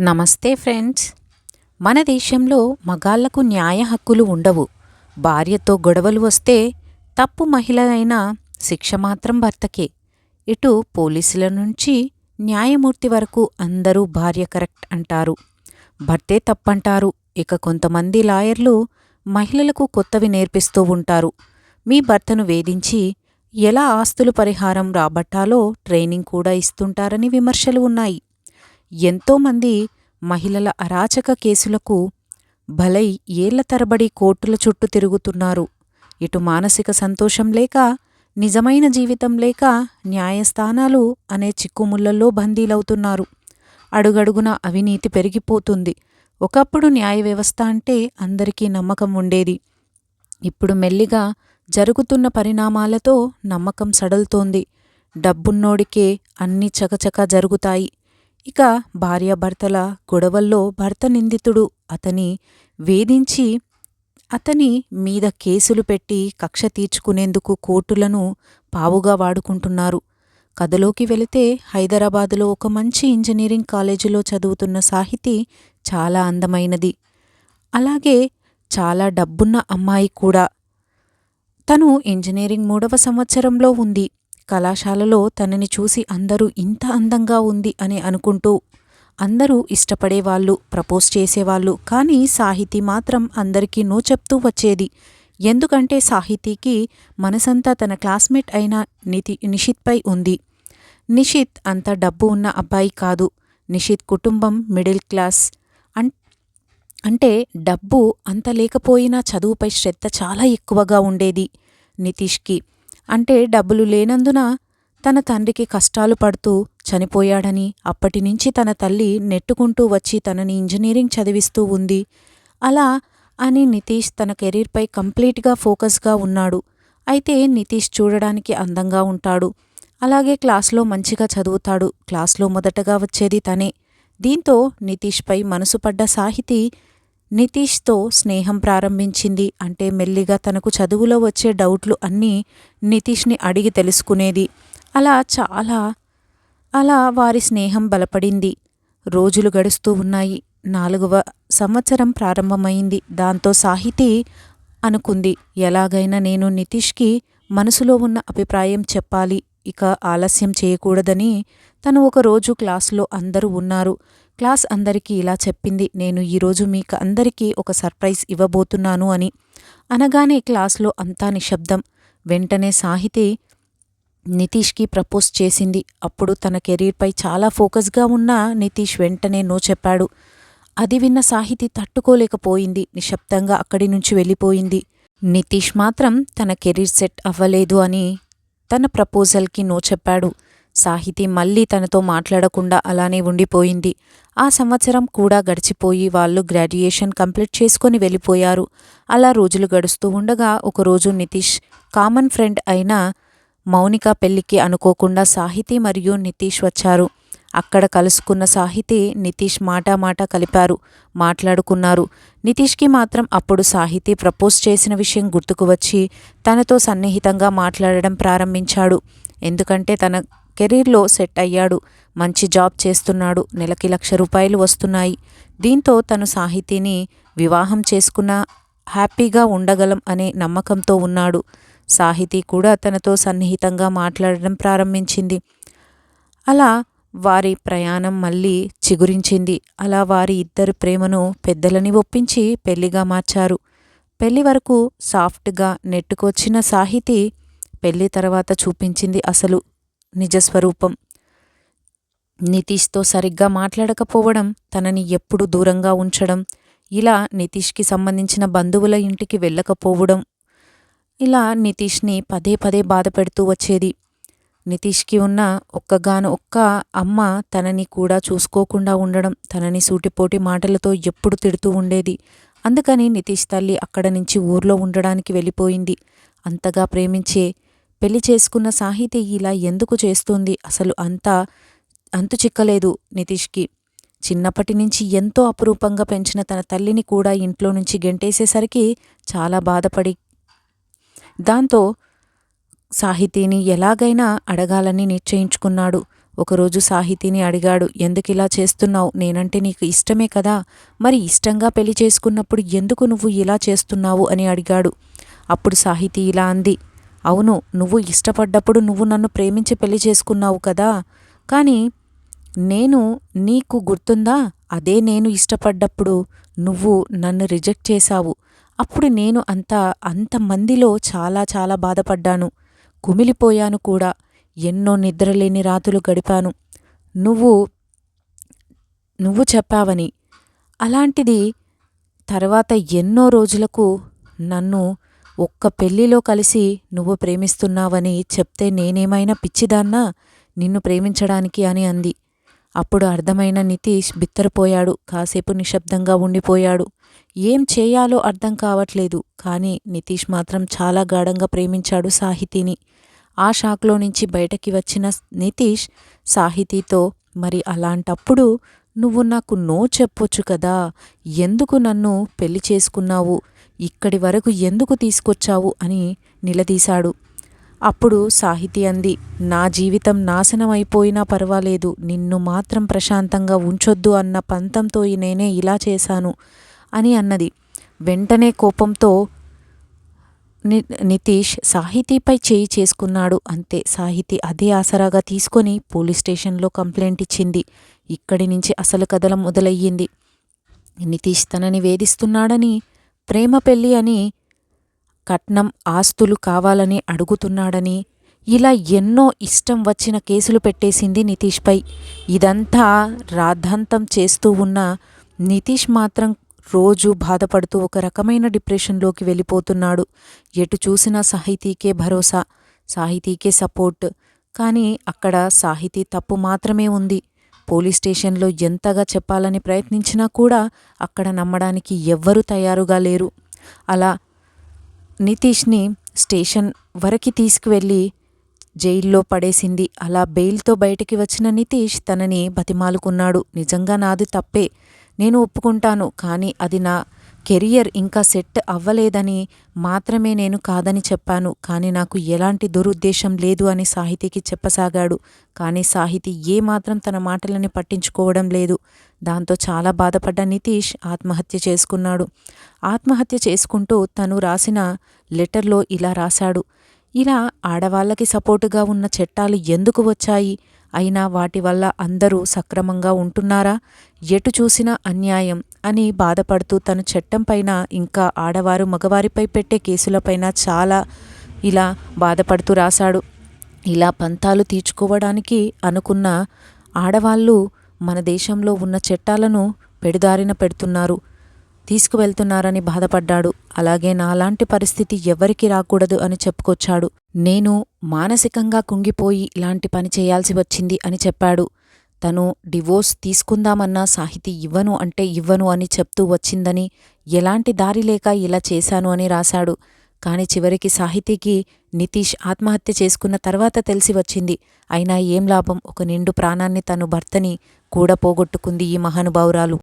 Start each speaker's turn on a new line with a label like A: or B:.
A: నమస్తే ఫ్రెండ్స్. మన దేశంలో మగాళ్ళకు న్యాయ హక్కులు ఉండవు. భార్యతో గొడవలు వస్తే తప్పు మహిళ అయినా శిక్ష మాత్రం భర్తకే. ఇటు పోలీసుల నుంచి న్యాయమూర్తి వరకు అందరూ భార్య కరెక్ట్ అంటారు. భర్తే తప్పంటారు. ఇక కొంతమంది లాయర్లు మహిళలకు కొత్తవి నేర్పిస్తూ ఉంటారు. మీ భర్తను వేధించి ఎలా ఆస్తులు పరిహారం రాబట్టాలో ట్రైనింగ్ కూడా ఇస్తుంటారని విమర్శలు ఉన్నాయి. ఎంతోమంది మహిళల అరాచక కేసులకు బలై ఏళ్ళ తరబడి కోర్టుల చుట్టూ తిరుగుతున్నారు. ఇటు మానసిక సంతోషం లేక నిజమైన జీవితం లేక న్యాయస్థానాలు అనే చిక్కుముళ్ళలో బందీలవుతున్నారు. అడుగడుగున అవినీతి పెరిగిపోతుంది. ఒకప్పుడు న్యాయ వ్యవస్థ అంటే అందరికీ నమ్మకం ఉండేది. ఇప్పుడు మెల్లిగా జరుగుతున్న పరిణామాలతో నమ్మకం సడలుతోంది. డబ్బున్నోడికే అన్ని చకచక జరుగుతాయి. ఇక భార్యాభర్తల గొడవల్లో భర్త నిందితుడు అతని వేధించి అతని మీద కేసులు పెట్టి కక్ష తీర్చుకునేందుకు కోర్టులను పావుగా వాడుకుంటున్నారు. కథలోకి వెళితే హైదరాబాదులో ఒక మంచి ఇంజనీరింగ్ కాలేజీలో చదువుతున్న సాహితి చాలా అందమైనది. అలాగే చాలా డబ్బున్న అమ్మాయి కూడా. తను ఇంజనీరింగ్ మూడవ సంవత్సరంలో ఉంది. కళాశాలలో తనని చూసి అందరూ ఇంత అందంగా ఉంది అని అనుకుంటూ అందరూ ఇష్టపడేవాళ్ళు ప్రపోజ్ చేసేవాళ్ళు. కానీ సాహితీ మాత్రం అందరికీ నో చెప్తూ వచ్చేది. ఎందుకంటే సాహితీకి మనసంతా తన క్లాస్మేట్ అయిన నితి నిషిత్పై ఉంది. నిషిత్ అంత డబ్బు ఉన్న అబ్బాయి కాదు. నిషిత్ కుటుంబం మిడిల్ క్లాస్. అన్ అంటే డబ్బు అంత లేకపోయినా చదువుపై శ్రద్ధ చాలా ఎక్కువగా ఉండేది నితీష్కి. అంటే డబ్బులు లేనందున తన తండ్రికి కష్టాలు పడుతూ చనిపోయాడని అప్పటినుంచి తన తల్లి నెట్టుకుంటూ వచ్చి తనని ఇంజనీరింగ్ చదివిస్తూ ఉంది. అలా అని నితీష్ తన కెరీర్పై కంప్లీట్గా ఫోకస్గా ఉన్నాడు. అయితే నితీష్ చూడడానికి అందంగా ఉంటాడు. అలాగే క్లాస్లో మంచిగా చదువుతాడు. క్లాస్లో మొదటగా వచ్చేది తనే. దీంతో నితీష్పై మనసుపడ్డ సాహితీ నితీష్తో స్నేహం ప్రారంభించింది. అంటే మెల్లిగా తనకు చదువులో వచ్చే డౌట్లు అన్నీ నితీష్ని అడిగి తెలుసుకునేది. అలా చాలా అలా వారి స్నేహం బలపడింది. రోజులు గడుస్తూ ఉన్నాయి. నాలుగవ సంవత్సరం ప్రారంభమైంది. దాంతో సాహితీ అనుకుంది. ఎలాగైనా నేను నితీష్కి మనసులో ఉన్న అభిప్రాయం చెప్పాలి. ఇక ఆలస్యం చేయకూడదని తను ఒకరోజు క్లాసులో అందరూ ఉన్నారు. క్లాస్ అందరికీ ఇలా చెప్పింది నేను ఈరోజు మీకు అందరికీ ఒక సర్ప్రైజ్ ఇవ్వబోతున్నాను అని. అనగానే క్లాస్లో అంతా నిశ్శబ్దం. వెంటనే సాహితి నితీష్కి ప్రపోజ్ చేసింది. అప్పుడు తన కెరీర్పై చాలా ఫోకస్గా ఉన్న నితీష్ వెంటనే నో చెప్పాడు. అది విన్న సాహితి తట్టుకోలేకపోయింది. నిశ్శబ్దంగా అక్కడి నుంచి వెళ్ళిపోయింది. నితీష్ మాత్రం తన కెరీర్ సెట్ అవ్వలేదు అని తన ప్రపోజల్కి నో చెప్పాడు. సాహితి మళ్ళీ తనతో మాట్లాడకుండా అలానే ఉండిపోయింది. ఆ సంవత్సరం కూడా గడిచిపోయి వాళ్ళు గ్రాడ్యుయేషన్ కంప్లీట్ చేసుకొని వెళ్ళిపోయారు. అలా రోజులు గడుస్తూ ఉండగా ఒకరోజు నితీష్ కామన్ ఫ్రెండ్ అయిన మౌనిక పెళ్ళికి అనుకోకుండా సాహితి మరియు నితీష్ వచ్చారు. అక్కడ కలుసుకున్న సాహితి నితీష్ మాట మాట కలిపారు మాట్లాడుకున్నారు. నితీష్కి మాత్రం అప్పుడు సాహితి ప్రపోజ్ చేసిన విషయం గుర్తుకు వచ్చి తనతో సన్నిహితంగా మాట్లాడడం ప్రారంభించాడు. ఎందుకంటే తన కెరీర్లో సెట్ అయ్యాడు. మంచి జాబ్ చేస్తున్నాడు. నెలకి లక్ష రూపాయలు వస్తున్నాయి. దీంతో తను సాహితీని వివాహం చేసుకున్న హ్యాపీగా ఉండగలం అనే నమ్మకంతో ఉన్నాడు. సాహితీ కూడా తనతో సన్నిహితంగా మాట్లాడడం ప్రారంభించింది. అలా వారి ప్రయాణం మళ్ళీ చిగురించింది. అలా వారి ఇద్దరి ప్రేమను పెద్దలని ఒప్పించి పెళ్ళిగా మార్చారు. పెళ్ళి వరకు సాఫ్ట్గా నెట్టుకొచ్చిన సాహితీ పెళ్ళి తర్వాత చూపించింది అసలు. నిజస్వరూపం. నితీష్తో సరిగ్గా మాట్లాడకపోవడం తనని ఎప్పుడు దూరంగా ఉంచడం ఇలా నితీష్కి సంబంధించిన బంధువుల ఇంటికి వెళ్ళకపోవడం ఇలా నితీష్ని పదే పదే బాధ పెడుతూ వచ్చేది. నితీష్కి ఉన్న ఒక్కగాను ఒక్క అమ్మ తనని కూడా చూసుకోకుండా ఉండడం తనని సూటిపోటి మాటలతో ఎప్పుడు తిడుతూ ఉండేది. అందుకని నితీష్ తల్లి అక్కడ నుంచి ఊర్లో ఉండడానికి వెళ్ళిపోయింది. అంతగా ప్రేమించే పెళ్ళి చేసుకున్న సాహితి ఇలా ఎందుకు చేస్తుంది? అసలు అంతా అంతు చిక్కలేదు నితీష్కి. చిన్నప్పటి నుంచి ఎంతో అపురూపంగా పెంచిన తన తల్లిని కూడా ఇంట్లో నుంచి గెంటేసేసరికి చాలా బాధపడి దాంతో సాహితీని ఎలాగైనా అడగాలని నిశ్చయించుకున్నాడు. ఒకరోజు సాహితీని అడిగాడు ఎందుకు ఇలా చేస్తున్నావు? నేనంటే నీకు ఇష్టమే కదా? మరి ఇష్టంగా పెళ్ళి చేసుకున్నప్పుడు ఎందుకు నువ్వు ఇలా చేస్తున్నావు? అని అడిగాడు. అప్పుడు సాహితీ ఇలా అంది అవును నువ్వు ఇష్టపడ్డప్పుడు నువ్వు నన్ను ప్రేమించి పెళ్ళి చేసుకున్నావు కదా. కానీ నేను నీకు గుర్తుందా? అదే నేను ఇష్టపడ్డప్పుడు నువ్వు నన్ను రిజెక్ట్ చేశావు. అప్పుడు నేను అంత అంతమందిలో చాలా చాలా బాధపడ్డాను. కుమిలిపోయాను కూడా. ఎన్నో నిద్రలేని రాతులు గడిపాను. నువ్వు నువ్వు చెప్పావని. అలాంటిది తర్వాత ఎన్నో రోజులకు నన్ను ఒక్క పెళ్ళిలో కలిసి నువ్వు ప్రేమిస్తున్నావని చెప్తే నేనేమైనా పిచ్చిదాన్నా? నిన్ను ప్రేమించడానికి అని అంది. అప్పుడు అర్థమైన నితీష్ బిత్తరపోయాడు. కాసేపు నిశ్శబ్దంగా ఉండిపోయాడు. ఏం చేయాలో అర్థం కావట్లేదు. కానీ నితీష్ మాత్రం చాలా గాఢంగా ప్రేమించాడు సాహితీని. ఆ షాక్లో నుంచి బయటకి వచ్చిన నితీష్ సాహితీతో మరి అలాంటప్పుడు నువ్వు నాకు నో చెప్పొచ్చు కదా? ఎందుకు నన్ను పెళ్ళి చేసుకున్నావు? ఇక్కడి వరకు ఎందుకు తీసుకొచ్చావు అని నిలదీశాడు. అప్పుడు సాహితీ అంది నా జీవితం నాశనం అయిపోయినా పర్వాలేదు నిన్ను మాత్రం ప్రశాంతంగా ఉంచొద్దు అన్న పంతంతో నేనే ఇలా చేశాను అని అన్నది. వెంటనే కోపంతో ని నితీష్ సాహితీపై చేయి చేసుకున్నాడు. అంతే సాహితీ అదే ఆసరాగా తీసుకొని పోలీస్ స్టేషన్లో కంప్లైంట్ ఇచ్చింది. ఇక్కడి నుంచి అసలు కథల మొదలయ్యింది. నితీష్ తనని వేధిస్తున్నాడని ప్రేమ పెళ్ళి అని కట్నం ఆస్తులు కావాలని అడుగుతున్నాడని ఇలా ఎన్నో ఇష్టం వచ్చిన కేసులు పెట్టేసింది నితీష్పై. ఇదంతా రాద్ధాంతం చేస్తూ ఉన్న నితీష్ మాత్రం రోజు బాధపడుతూ ఒక రకమైన డిప్రెషన్లోకి వెళ్ళిపోతున్నాడు. ఎటు చూసినా సాహితీకే భరోసా సాహితీకే సపోర్ట్. కానీ అక్కడ సాహితీ తప్పు మాత్రమే ఉంది. పోలీస్ స్టేషన్లో ఎంతగా చెప్పాలని ప్రయత్నించినా కూడా అక్కడ నమ్మడానికి ఎవ్వరూ తయారుగా లేరు. అలా నితీష్ని స్టేషన్ వరకు తీసుకువెళ్ళి జైల్లో పడేసింది. అలా బెయిల్తో బయటికి వచ్చిన నితీష్ తనని బతిమాలుకున్నాడు. నిజంగా నాది తప్పే. నేను ఒప్పుకుంటాను కానీ అది నా కెరియర్ ఇంకా సెట్ అవ్వలేదని మాత్రమే నేను కాదని చెప్పాను. కానీ నాకు ఎలాంటి దురుద్దేశం లేదు అని సాహితీకి చెప్పసాగాడు. కానీ సాహితీ ఏమాత్రం తన మాటలని పట్టించుకోవడం లేదు. దాంతో చాలా బాధపడ్డ నితీష్ ఆత్మహత్య చేసుకున్నాడు. ఆత్మహత్య చేసుకుంటూ తను రాసిన లెటర్లో ఇలా రాశాడు. ఇలా ఆడవాళ్ళకి సపోర్టుగా ఉన్న చట్టాలు ఎందుకు వచ్చాయి? అయినా వాటి వల్ల అందరూ సక్రమంగా ఉంటున్నారా? ఎటు చూసినా అన్యాయం అని బాధపడుతూ తను చట్టంపైన ఇంకా ఆడవారు మగవారిపై పెట్టే కేసులపైన చాలా ఇలా బాధపడుతూ రాశాడు. ఇలా పంతాలు తీర్చుకోవడానికి అనుకున్న ఆడవాళ్ళు మన దేశంలో ఉన్న చట్టాలను పెడుదారిన పెడుతున్నారు. తీసుకువెళ్తున్నారని బాధపడ్డాడు. అలాగే నాలాంటి పరిస్థితి ఎవరికి రాకూడదు అని చెప్పుకొచ్చాడు. నేను మానసికంగా కుంగిపోయి ఇలాంటి పని చేయాల్సి వచ్చింది అని చెప్పాడు. తను డివోర్స్ తీసుకుందామన్నా సాహితీ ఇవ్వను అంటే ఇవ్వను అని చెప్తూ వచ్చిందని ఎలాంటి దారి లేక ఇలా చేశాను అని రాశాడు. కాని చివరికి సాహితీకి నితీష్ ఆత్మహత్య చేసుకున్న తర్వాత తెలిసి వచ్చింది. అయినా ఏం లాభం? ఒక నిండు ప్రాణాన్ని తను భర్తని కూడా పోగొట్టుకుంది ఈ మహానుభావురాలు.